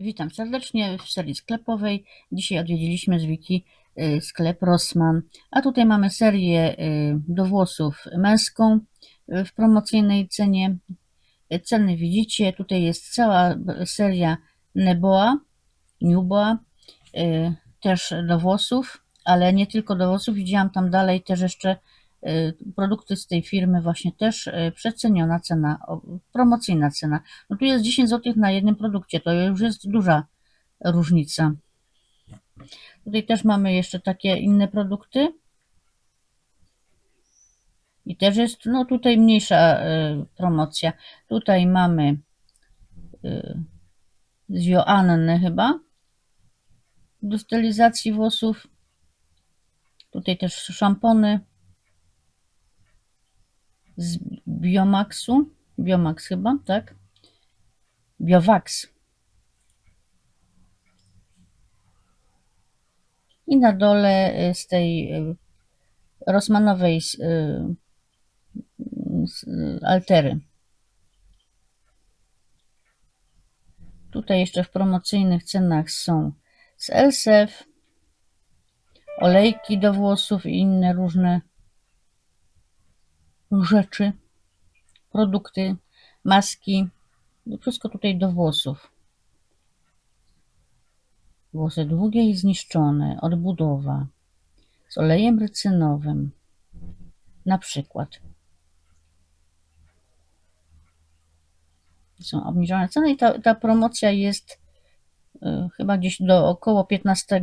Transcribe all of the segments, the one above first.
Witam serdecznie w serii sklepowej. Dzisiaj odwiedziliśmy z Wiki y, sklep Rossmann, a tutaj mamy serię y, do włosów męską y, w promocyjnej cenie. Ceny widzicie, tutaj jest cała seria Neboa, Newboa, też do włosów, ale nie tylko do włosów. Widziałam tam dalej też jeszcze produkty z tej firmy, właśnie też y, przeceniona cena, promocyjna cena. No tu jest 10 zł na jednym produkcie, to już jest duża różnica. Tutaj też mamy jeszcze takie inne produkty. I też jest, no tutaj mniejsza y, promocja. Tutaj mamy y, z Joanny chyba do stylizacji włosów. Tutaj też szampony z Biomaxu. Biomax chyba, tak? Biowax. I na dole y, z tej y, Rosmanowej y, s- y, altery. Tutaj jeszcze w promocyjnych cenach są z Elsef, olejki do włosów i inne różne rzeczy, produkty, maski, no wszystko tutaj do włosów. Włosy długie i zniszczone, odbudowa z olejem rycynowym, na przykład. Są obniżone ceny i ta, ta promocja jest y, chyba gdzieś do około 15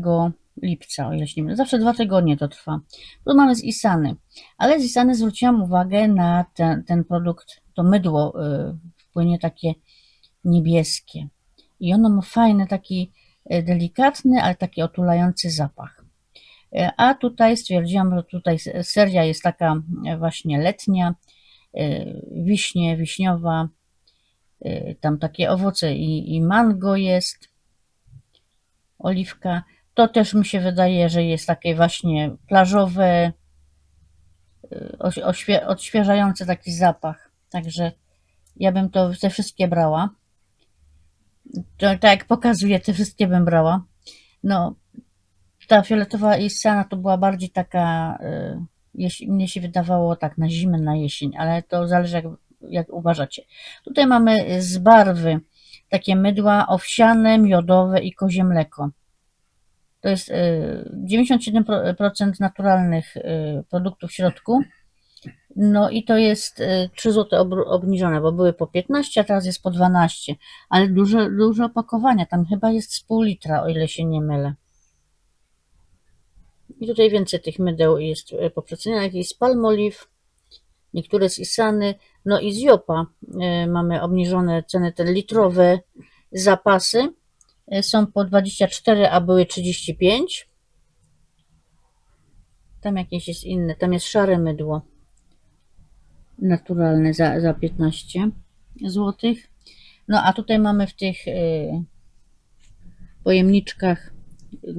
lipca, o ile się nie mylę. Zawsze dwa tygodnie to trwa. Tu mamy z Isany, ale z Isany zwróciłam uwagę na ten, ten produkt, to mydło y, wpłynie takie niebieskie. I ono ma fajny, taki y, delikatny, ale taki otulający zapach. Y, A tutaj stwierdziłam, że tutaj seria jest taka właśnie letnia, wiśnie, wiśniowa, tam takie owoce i, i mango jest, oliwka. To też mi się wydaje, że jest takie właśnie plażowe, y, oś- oświe- taki zapach. Także ja bym to te wszystkie brała. To, tak jak pokazuję, te wszystkie bym brała. No, ta fioletowa Isana to była bardziej taka, y, jeśli, mnie się wydawało tak na zimę, na jesień, ale to zależy jak, jak uważacie. Tutaj mamy z barwy takie mydła owsiane, miodowe i kozie mleko. To jest y, 97% naturalnych y, produktów w środku. No i to jest y, 3 zł ob- obniżone, bo były po 15, a teraz jest po 12. Ale duże, duże opakowania, tam chyba jest z pół litra, o ile się nie mylę. I tutaj więcej tych mydeł jest y, poprzecenianych. Jest z Palmolive, niektóre z Isany, no i z Jopa mamy obniżone ceny te litrowe zapasy. Y, Są po 24, a były 35. Tam jakieś jest inne, tam jest szare mydło naturalne za, za 15 zł. No a tutaj mamy w tych y, pojemniczkach, y,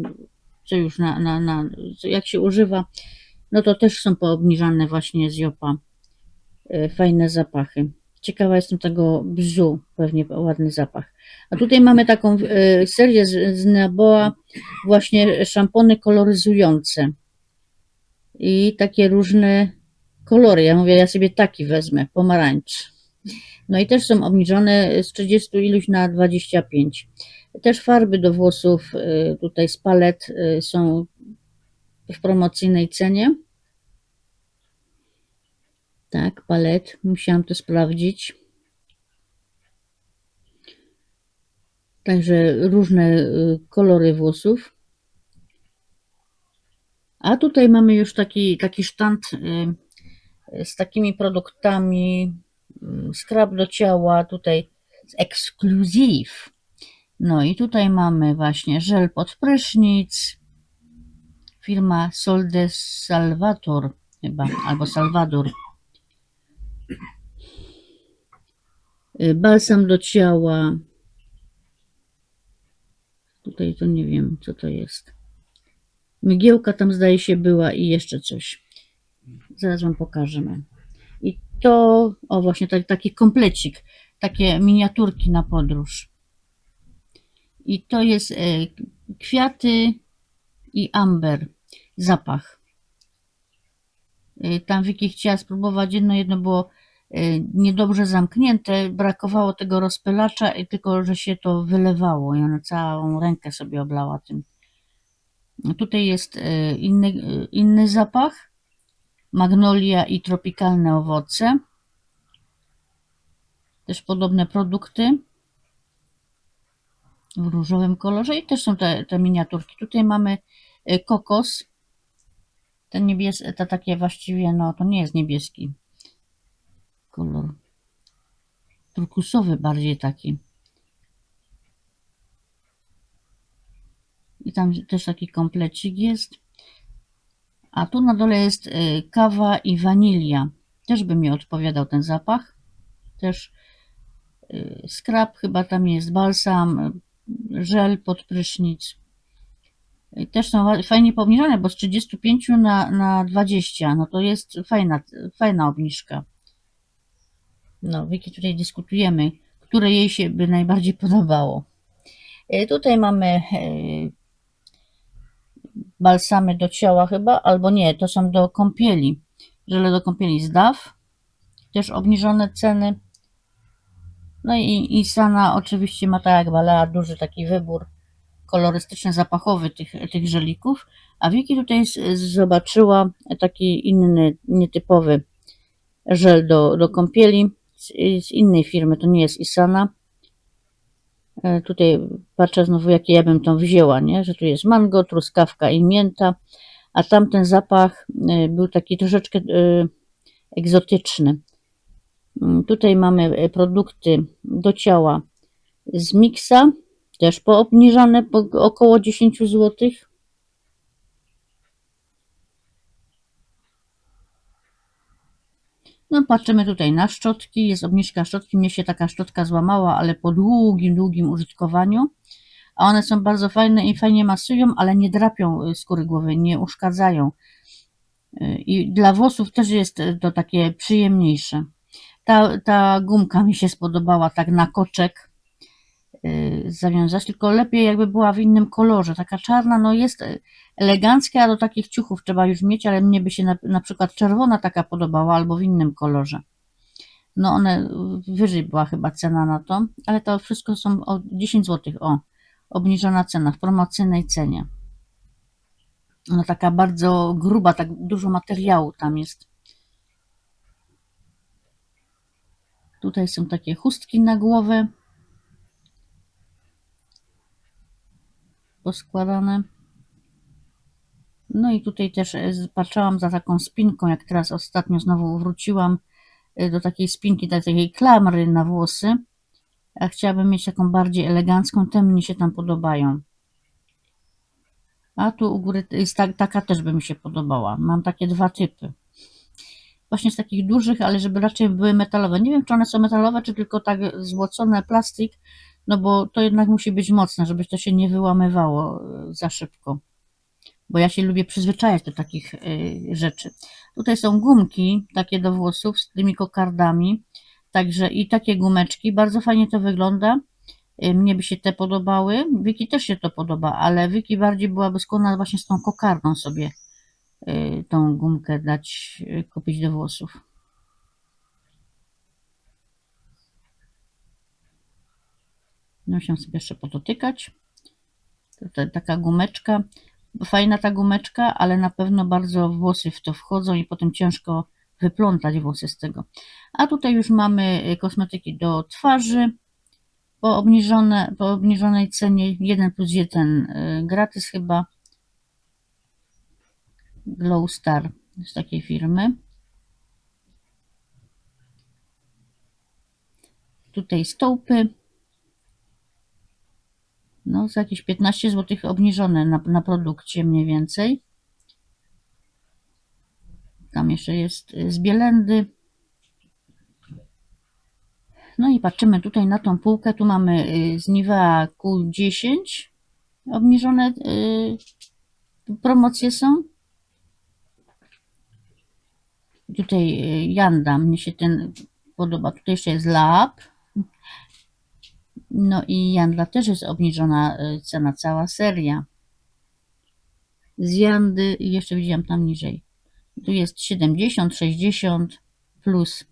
co już na, na, na jak się używa, no to też są poobniżane właśnie z Jopa. Fajne zapachy. Ciekawa jestem tego bzu, pewnie ładny zapach. A tutaj mamy taką y, serię z, z Naboa, właśnie szampony koloryzujące. I takie różne kolory. Ja mówię, ja sobie taki wezmę, pomarańcz. No i też są obniżone z 30 iluś na 25. Też farby do włosów y, tutaj z palet y, są w promocyjnej cenie. Tak, palet. Musiałam to sprawdzić. Także różne y, kolory włosów. A tutaj mamy już taki, taki sztant y, z takimi produktami. y, Skrab do ciała, tutaj z ekskluzyw. No i tutaj mamy właśnie żel pod prysznic. Firma Sol de Salvador chyba, albo Salvador. Balsam do ciała. Tutaj to nie wiem, co to jest. Mgiełka tam zdaje się była i jeszcze coś. Zaraz wam pokażemy. I to, o właśnie tak, taki komplecik, takie miniaturki na podróż. I to jest e, kwiaty i amber, zapach. E, Tam Wiki chciała spróbować jedno, jedno było niedobrze zamknięte, brakowało tego rozpylacza, i tylko że się to wylewało i ona całą rękę sobie oblała tym. Tutaj jest e, inny, e, inny zapach, magnolia i tropikalne owoce. Też podobne produkty w różowym kolorze i też są te, te miniaturki. Tutaj mamy kokos. Ten niebieski, to takie właściwie, no to nie jest niebieski kolor. Turkusowy bardziej taki. I tam też taki komplecik jest. A tu na dole jest y, kawa i wanilia. Też by mi odpowiadał ten zapach. Też y, skrab, chyba tam jest balsam, żel pod prysznic. Y, Też są fajnie pomniejszone, bo z 35 na, na 20, no to jest fajna, fajna obniżka. No, Wiki tutaj dyskutujemy, które jej się by najbardziej podobało. Y, Tutaj mamy y, balsamy do ciała chyba, albo nie, to są do kąpieli. Żele do kąpieli z DAW, też obniżone ceny. No i, i Sana oczywiście ma tak jak Balea duży taki wybór kolorystyczny, zapachowy tych, tych żelików, a Wiki tutaj zobaczyła taki inny, nietypowy żel do, do kąpieli z, innej firmy, to nie jest Isana. E, Tutaj patrzę znowu, jakie ja bym to wzięła, nie? że tu jest mango, truskawka i mięta, a tamten zapach e, był taki troszeczkę e, egzotyczny. Mm, Tutaj mamy produkty do ciała z miksa, też poobniżane po około 10 zł. No patrzymy tutaj na szczotki, jest obniżka szczotki, mnie się taka szczotka złamała, ale po długim, długim użytkowaniu. A one są bardzo fajne i fajnie masują, ale nie drapią y, skóry głowy, nie uszkadzają. Y, I dla włosów też jest to takie przyjemniejsze. Ta, ta gumka mi się spodobała tak na koczek y, zawiązać, tylko lepiej jakby była w innym kolorze. Taka czarna, no jest elegancka, a do takich ciuchów trzeba już mieć, ale mnie by się na, na przykład czerwona taka podobała albo w innym kolorze. No one, wyżej była chyba cena na to, ale to wszystko są o 10 zł, o, obniżona cena, w promocyjnej cenie. Ona taka bardzo gruba, tak dużo materiału tam jest. Tutaj są takie chustki na głowę poskładane. No i tutaj też e, patrzyłam za taką spinką, jak teraz ostatnio znowu wróciłam e, do takiej spinki, do takiej klamry na włosy. A chciałabym mieć taką bardziej elegancką, te mnie się tam podobają. A tu u góry jest tak, taka też by mi się podobała. Mam takie dwa typy. Właśnie z takich dużych, ale żeby raczej były metalowe. Nie wiem, czy one są metalowe, czy tylko tak złocone plastik, no bo to jednak musi być mocne, żeby to się nie wyłamywało e, za szybko. Bo ja się lubię przyzwyczajać do takich e, rzeczy. Tutaj są gumki takie do włosów z tymi kokardami. Także i takie gumeczki. Bardzo fajnie to wygląda. Y, Mnie by się te podobały. Wiki też się to podoba, ale Wiki bardziej byłaby skłonna właśnie z tą kokardą sobie y, tą gumkę dać, y, kupić do włosów. Musiałam sobie jeszcze podotykać. Tutaj taka gumeczka. Fajna ta gumeczka, ale na pewno bardzo włosy w to wchodzą i potem ciężko wyplątać włosy z tego. A tutaj już mamy y, kosmetyki do twarzy po, obniżone, po obniżonej cenie 1 plus 1 y, gratis chyba. Glow Star z takiej firmy. Tutaj stołpy. No, za jakieś 15 zł obniżone na, na produkcie mniej więcej. Tam jeszcze jest y, z Bielendy. No i patrzymy tutaj na tą półkę. Tu mamy y, z Nivea Q10 obniżone y, promocje są. Tutaj y, Janda, mnie się ten podoba. Tutaj jeszcze jest Lab. No i Jandla też jest obniżona y, cena, cała seria. Z Jandy jeszcze widziałam tam niżej. Tu jest 70, 60 plus.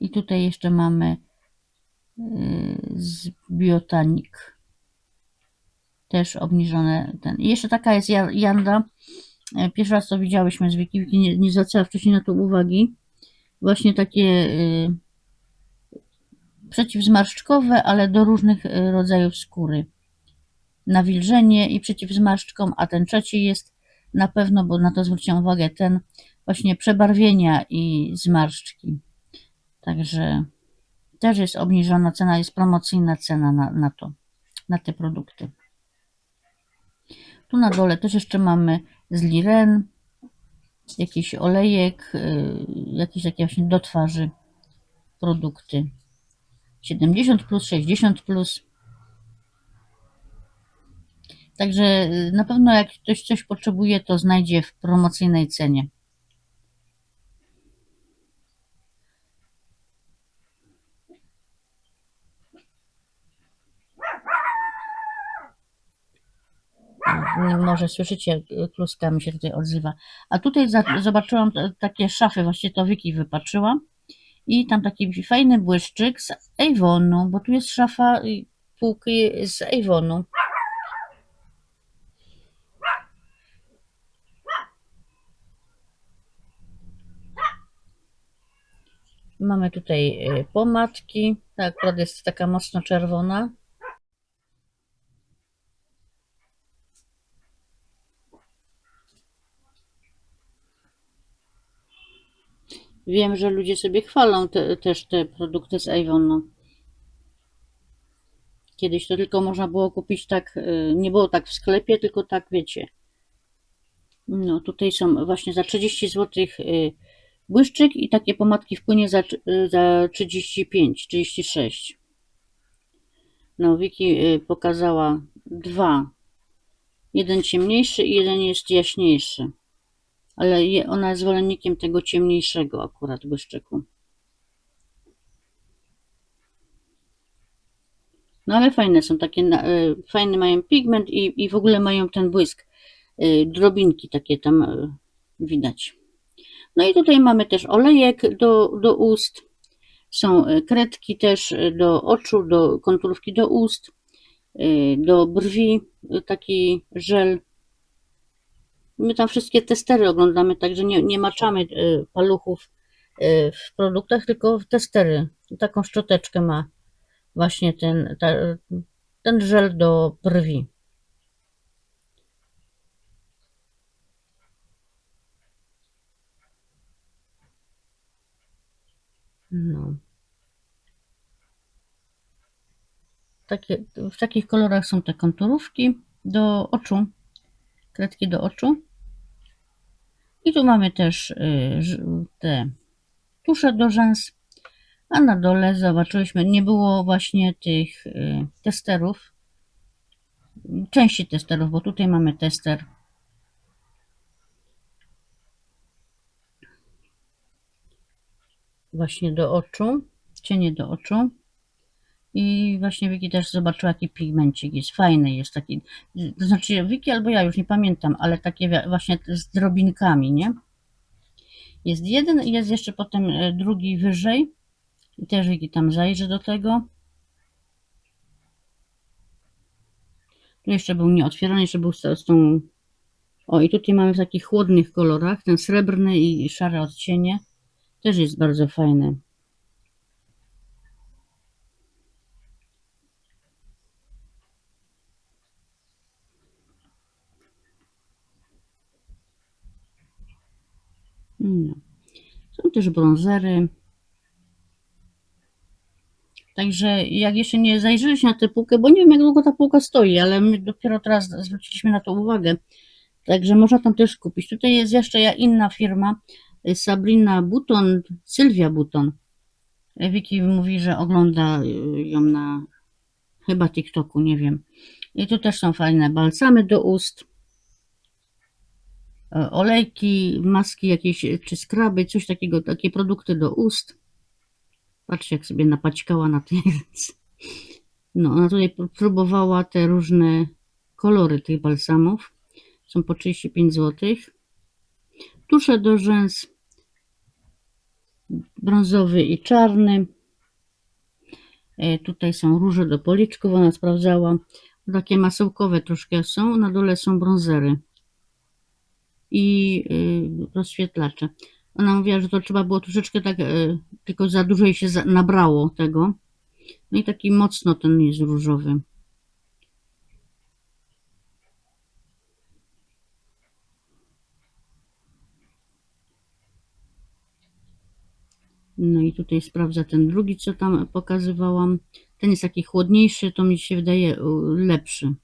I tutaj jeszcze mamy y, z Biotanik. Też obniżone ten. I jeszcze taka jest Ja- Janda. E, Pierwszy raz to widziałyśmy z Wiki nie, nie zwracała wcześniej na to uwagi. Właśnie takie y, przeciwzmarszczkowe, ale do różnych y, rodzajów skóry. Nawilżenie i przeciwzmarszczkom, a ten trzeci jest na pewno, bo na to zwróciłam uwagę, ten właśnie przebarwienia i zmarszczki. Także też jest obniżona cena, jest promocyjna cena na, na to, na te produkty. Tu na dole też jeszcze mamy z Liren, jakiś olejek, y, jakieś takie właśnie do twarzy produkty. 70 plus, 60 plus. Także y, na pewno jak ktoś coś potrzebuje, to znajdzie w promocyjnej cenie. Może słyszycie, kluska mi się tutaj odzywa. A tutaj za, zobaczyłam takie szafy, właściwie to Wiki wypatrzyła. I tam taki fajny błyszczyk z Avonu, bo tu jest szafa y, półki z Avonu. Mamy tutaj y, pomadki. Ta akurat jest taka mocno czerwona. Wiem, że ludzie sobie chwalą te, też te produkty z Avonu. Kiedyś to tylko można było kupić tak, y, nie było tak w sklepie, tylko tak wiecie. No tutaj są właśnie za 30 zł błyszczyk i takie pomadki wpłynie za, tr- y, za 35, 36. No Wiki y, pokazała dwa. Jeden ciemniejszy i jeden jest jaśniejszy. Ale ona jest zwolennikiem tego ciemniejszego akurat błyszczyku. No ale fajne są takie, y, fajny mają pigment i, i w ogóle mają ten błysk. Y, Drobinki takie tam y, widać. No i tutaj mamy też olejek do, do ust. Są kredki też do oczu, do konturówki do ust, do brwi, taki żel. My tam wszystkie testery oglądamy, także nie, nie maczamy y, paluchów y, w produktach, tylko w testery. Taką szczoteczkę ma właśnie ten, ta, ten żel do brwi. No. Takie, w takich kolorach są te konturówki do oczu, kredki do oczu. I tu mamy też y, te tusze do rzęs. A na dole zobaczyliśmy, nie było właśnie tych y, testerów, części testerów, bo tutaj mamy tester. Właśnie do oczu, cienie do oczu. I właśnie Wiki też zobaczyła, jaki pigmencik jest. Fajny jest taki. To znaczy Wiki albo ja, już nie pamiętam, ale takie właśnie z drobinkami, nie? Jest jeden i jest jeszcze potem e, drugi wyżej. I też Wiki tam zajrzy do tego. Tu jeszcze był nieotwierany, jeszcze był z, z tą... O, i tutaj mamy w takich chłodnych kolorach, ten srebrny i szare odcienie. Też jest bardzo fajny. No. Są też brązery. Także jak jeszcze nie zajrzeliście na tę półkę, bo nie wiem jak długo ta półka stoi, ale my dopiero teraz zwróciliśmy na to uwagę. Także można tam też kupić. Tutaj jest jeszcze inna firma, Sabrina Button, Sylwia Button. Wiki mówi, że ogląda ją na chyba TikToku, nie wiem. I tu też są fajne balsamy do ust, olejki, maski jakieś, czy skraby, coś takiego, takie produkty do ust. Patrzcie, jak sobie napaćkała na tej ręce. No, ona tutaj pró- próbowała te różne kolory tych balsamów. Są po 35 zł. Tusze do rzęs brązowy i czarny. E, Tutaj są róże do policzków, ona sprawdzała. Takie masełkowe troszkę są, na dole są brązery i y, rozświetlacze. Ona mówiła, że to trzeba było troszeczkę tak, y, tylko za dużo się nabrało tego. No i taki mocno ten jest różowy. No i tutaj sprawdza ten drugi, co tam pokazywałam. Ten jest taki chłodniejszy, to mi się wydaje y, lepszy.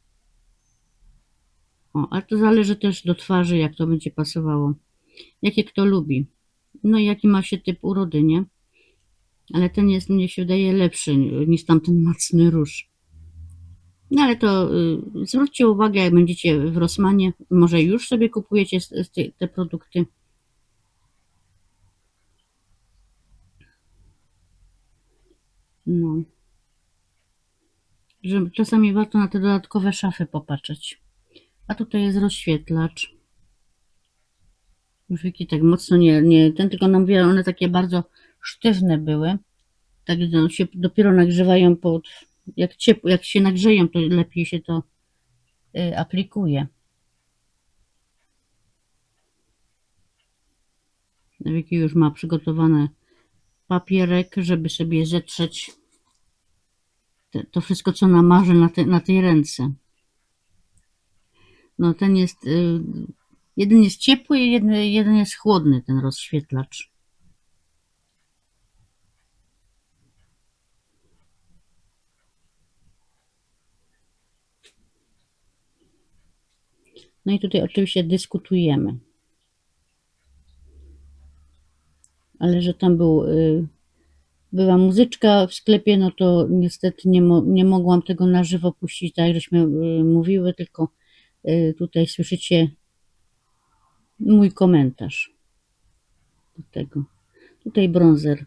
O, ale to zależy też do twarzy, jak to będzie pasowało. Jakie kto lubi. No i jaki ma się typ urody, nie? Ale ten jest, mnie się wydaje, lepszy niż tamten mocny róż. No ale to y, zwróćcie uwagę, jak będziecie w Rossmanie, może już sobie kupujecie te produkty. No. Że czasami warto na te dodatkowe szafy popatrzeć. A tutaj jest rozświetlacz. Już Wiki tak mocno nie, nie ten, tylko nam mówiła, one takie bardzo sztywne były. Tak no, się dopiero nagrzewają pod, jak ciepło, jak się nagrzeją, to lepiej się to y, aplikuje. Wiki już ma przygotowany papierek, żeby sobie zetrzeć te, to wszystko, co namarzy na, te, na tej ręce. No ten jest, y, jeden jest ciepły, jeden, jeden jest chłodny, ten rozświetlacz. No i tutaj oczywiście dyskutujemy. Ale że tam był, y, była muzyczka w sklepie, no to niestety nie, mo, nie mogłam tego na żywo puścić, tak żeśmy y, mówiły, tylko tutaj słyszycie mój komentarz do tego. Tutaj bronzer.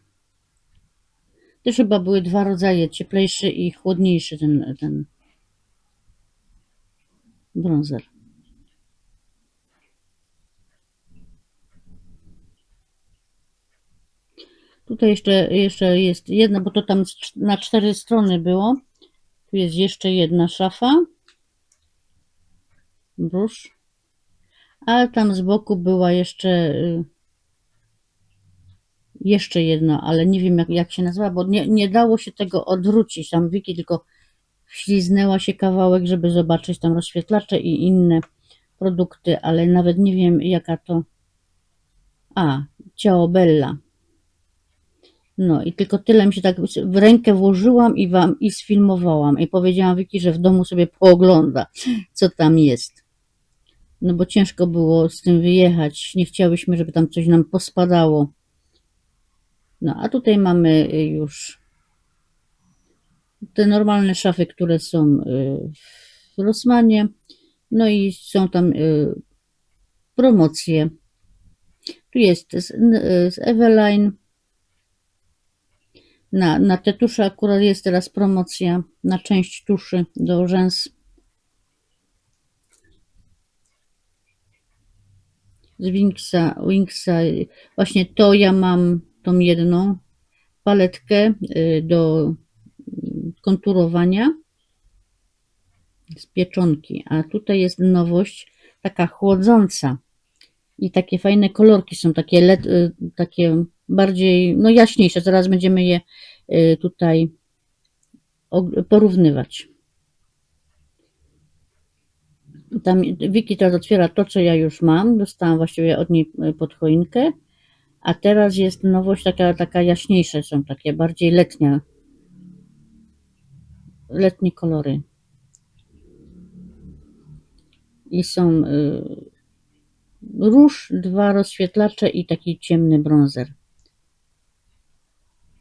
Też chyba były dwa rodzaje, cieplejszy i chłodniejszy ten, ten bronzer. Tutaj jeszcze, jeszcze jest jedna, bo to tam na cztery strony było. Tu jest jeszcze jedna szafa. Róż. A tam z boku była jeszcze y, jeszcze jedna, ale nie wiem jak, jak się nazywa, bo nie, nie dało się tego odwrócić. Tam Wiki tylko wśliznęła się kawałek, żeby zobaczyć tam rozświetlacze i inne produkty, ale nawet nie wiem jaka to. A, ciało Bella. No i tylko tyle mi się tak w rękę włożyłam i wam i sfilmowałam. I powiedziałam Wiki, że w domu sobie poogląda, co tam jest. No bo ciężko było z tym wyjechać. Nie chciałyśmy, żeby tam coś nam pospadało. No a tutaj mamy y, już te normalne szafy, które są y, w Rossmanie. No i są tam y, promocje. Tu jest z, z Eveline. Na, na te tusze akurat jest teraz promocja na część tuszy do rzęs. Z Wingsa, Wingsa. Właśnie to ja mam tą jedną paletkę y, do konturowania z pieczonki. A tutaj jest nowość taka chłodząca. I takie fajne kolorki są, takie, led, y, takie bardziej, no jaśniejsze. Zaraz będziemy je y, tutaj porównywać. Tam Wiki teraz otwiera to, co ja już mam. Dostałam właściwie od niej y, pod choinkę. A teraz jest nowość taka, taka jaśniejsze są, takie bardziej letnie. Letnie kolory. I są y, róż, dwa rozświetlacze i taki ciemny bronzer.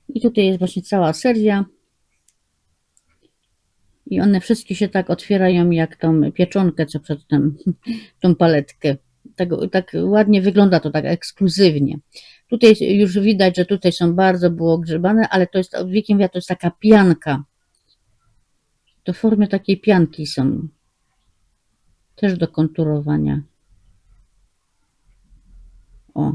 I tutaj jest właśnie cała seria. I one wszystkie się tak otwierają jak tą pieczonkę, co przedtem, tą paletkę Tak, tak ładnie wygląda to, tak ekskluzywnie. Tutaj już widać, że tutaj są bardzo było grzebane, ale to jest wiekiem to jest taka pianka. To w formie takiej pianki są. Też do konturowania. O.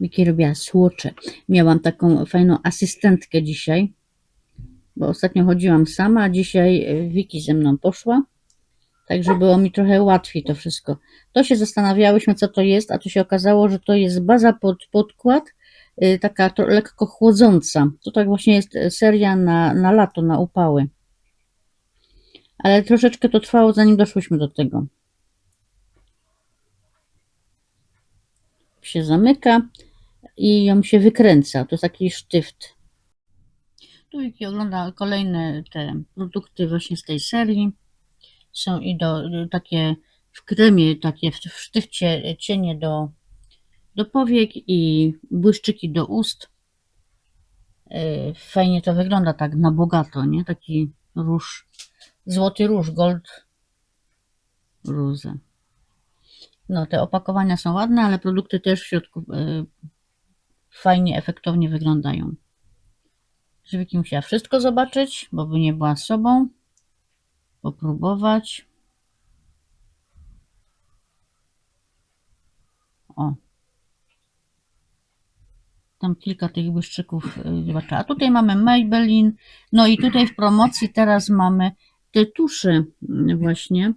Miki robiła słocze. Miałam taką fajną asystentkę dzisiaj, bo ostatnio chodziłam sama, a dzisiaj Wiki ze mną poszła. Także było mi trochę łatwiej to wszystko. To się zastanawiałyśmy, co to jest, a tu się okazało, że to jest baza pod podkład, y, taka lekko chłodząca. To tak właśnie jest seria na, na lato, na upały. Ale troszeczkę to trwało, zanim doszłyśmy do tego. Się zamyka i ją się wykręca. To jest taki sztyft. Tu Wiki ogląda kolejne te produkty właśnie z tej serii. Są i do takie w kremie, takie w, w sztywcie cienie do, do powiek i błyszczyki do ust. Yy, Fajnie to wygląda tak na bogato, nie? Taki róż, złoty róż, gold róże. No, te opakowania są ładne, ale produkty też w środku yy, fajnie, efektownie wyglądają. Żywiki musiała wszystko zobaczyć, bo by nie była sobą. Popróbować. O. Tam kilka tych błyszczyków y, zobaczyła. A tutaj mamy Maybelline. No i tutaj w promocji teraz mamy te tusze y, właśnie.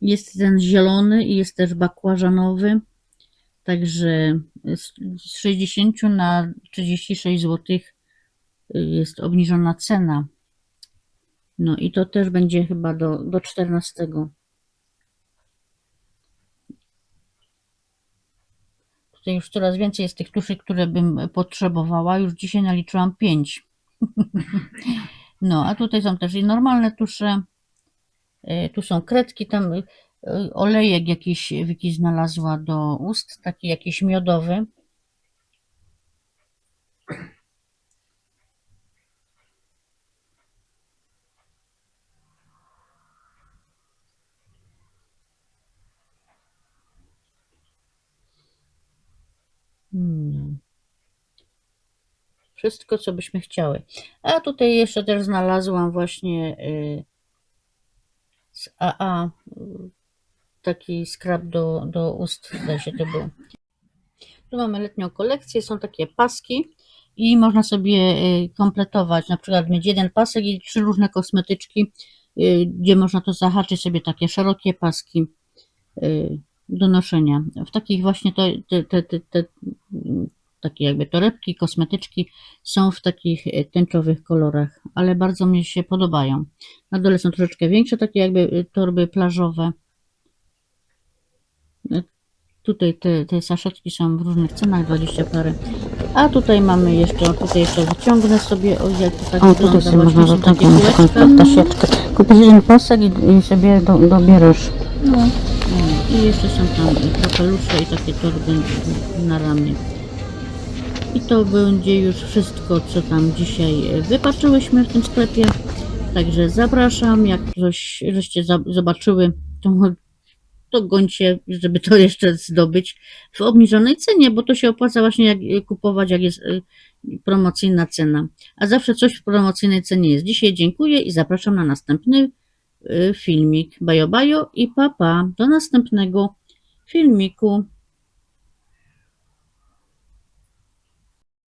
Jest ten zielony i jest też bakłażanowy. Także z 60 na 36 zł jest obniżona cena. No i to też będzie chyba do, do 14. Tutaj już coraz więcej jest tych tuszy, które bym potrzebowała. Już dzisiaj naliczyłam 5. no, a tutaj są też i normalne tusze. Y, tu są kredki, tam y, olejek jakiś Wiki znalazła do ust, taki jakiś miodowy. Hmm. Wszystko, co byśmy chciały. A tutaj jeszcze też znalazłam właśnie y, z AA taki skrab do, do ust, zdaje się to był. Tu mamy letnią kolekcję, są takie paski i można sobie y, kompletować, na przykład mieć jeden pasek i trzy różne kosmetyczki, gdzie można to zahaczyć sobie takie szerokie paski do noszenia. W takich właśnie to, te, te, te, te takie jakby torebki, kosmetyczki są w takich e, tęczowych kolorach, ale bardzo mi się podobają. Na dole są troszeczkę większe, takie jakby e, torby plażowe. Tutaj te, te saszetki są w różnych cenach, 20 parę. A tutaj mamy jeszcze, tutaj jeszcze wyciągnę sobie, o jak to tak O, wygląda. tutaj sobie Właśnie można są takie taką, taką kółeczka. tasieczkę. Kupisz jeden pasek i, i sobie do, dobierasz. No. I jeszcze są tam kapelusze i takie torby na ramię. I to będzie już wszystko, co tam dzisiaj e, wypatrzyłyśmy w tym sklepie. Także zapraszam, jak coś żeście za- zobaczyły, to, to gońcie, żeby to jeszcze zdobyć w obniżonej cenie, bo to się opłaca właśnie jak e, kupować, jak jest e, promocyjna cena. A zawsze coś w promocyjnej cenie jest. Dzisiaj dziękuję i zapraszam na następny y, filmik. Bajo bajo i papa. Do następnego filmiku.